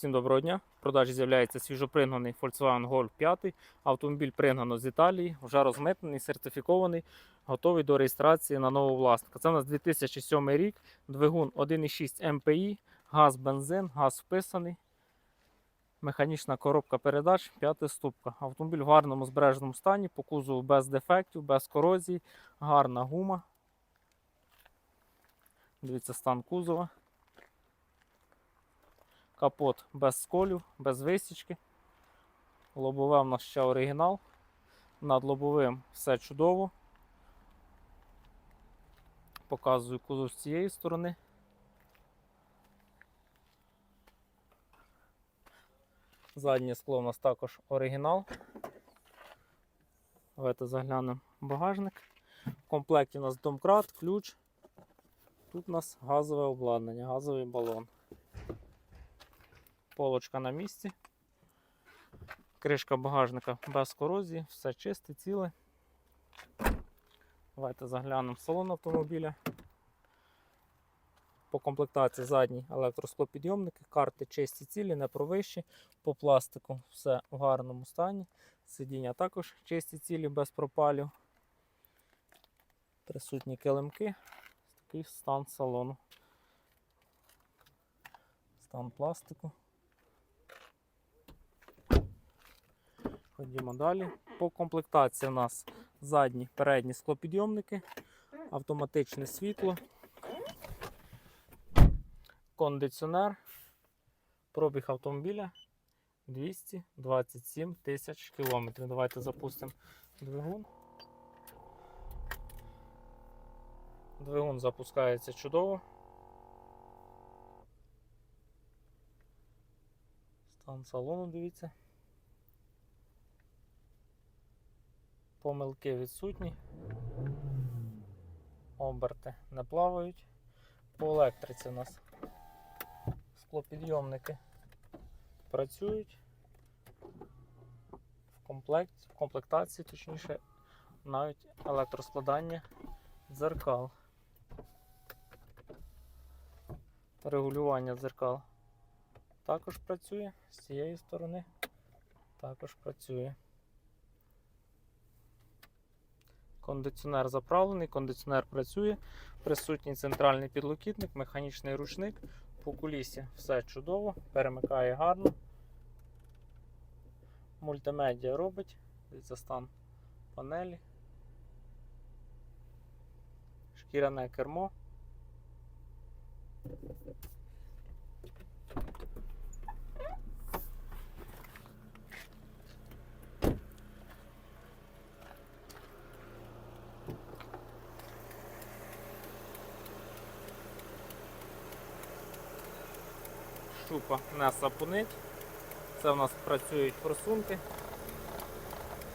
Всім доброго дня. В продажі з'являється свіжопригнаний Volkswagen Golf 5. Автомобіль пригнано з Італії, вже розмитнений, сертифікований, готовий до реєстрації на нового власника. Це у нас 2007 рік, двигун 1,6 МПІ, газ, бензин, газ вписаний, механічна коробка передач, п'ята ступка. Автомобіль в гарному збереженому стані, по кузову без дефектів, без корозії, гарна гума. Дивіться стан кузова. Капот без сколів, без висічки. Лобове в нас ще оригінал. Над лобовим все чудово. Показую кузов з цієї сторони. Заднє скло у нас також оригінал. Давайте заглянемо багажник. В комплекті у нас домкрат, ключ. Тут у нас газове обладнання, газовий балон. Полочка на місці. Кришка багажника без корозії, все чисте, ціле. Давайте заглянемо в салон автомобіля. По комплектації задній електросклопідйомники, карти чисті цілі, не провищі. По пластику все в гарному стані. Сидіння також чисті цілі, без пропалів. Присутні килимки. Такий стан салону. Стан пластику. Ходімо далі. По комплектації у нас задні передні склопідйомники, автоматичне світло, кондиціонер, пробіг автомобіля 227 тисяч кілометрів. Давайте запустимо двигун. Двигун запускається чудово. Стан салону, дивіться. Помилки відсутні. Оберти не плавають. По електриці у нас склопідйомники працюють. В, комплект, в комплектації, точніше, навіть електроскладання дзеркал. Регулювання дзеркал також працює, з цієї сторони також працює. Кондиціонер заправлений, кондиціонер працює, присутній центральний підлокітник, механічний ручник. По кулісі все чудово, перемикає гарно. Мультимедіа робить, дивіться стан панелі. Шкіряне кермо. Шупа не сапунить. Це в нас працюють форсунки.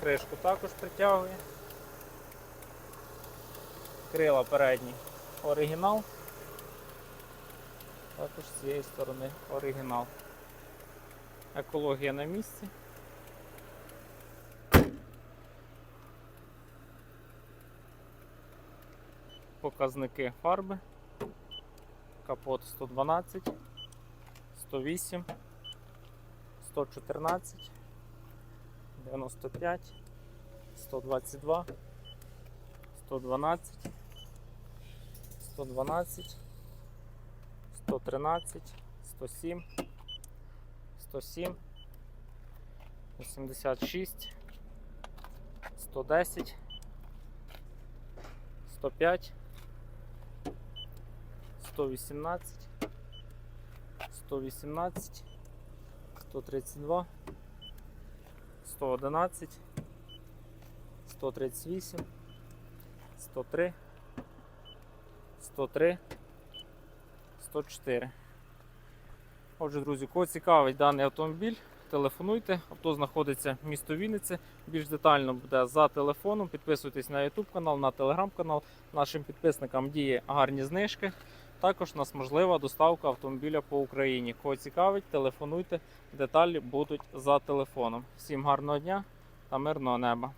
Кришку також притягує. Крила передні оригінал. Також з цієї сторони оригінал. Екологія на місці. Показники фарби. Капот 112, 108, 114, 95, 122, 112, 112, 113, 107, 107, 86, 110, 105, 118, 118, 132, 111, 138, 103, 103, 104. Отже, друзі, кого цікавить даний автомобіль, телефонуйте. Авто знаходиться в місто Вінниці. Більш детально буде за телефоном. Підписуйтесь на YouTube канал, на телеграм канал. Нашим підписникам діє гарні знижки. Також у нас можлива доставка автомобіля по Україні. Кого цікавить, телефонуйте. Деталі будуть за телефоном. Всім гарного дня та мирного неба.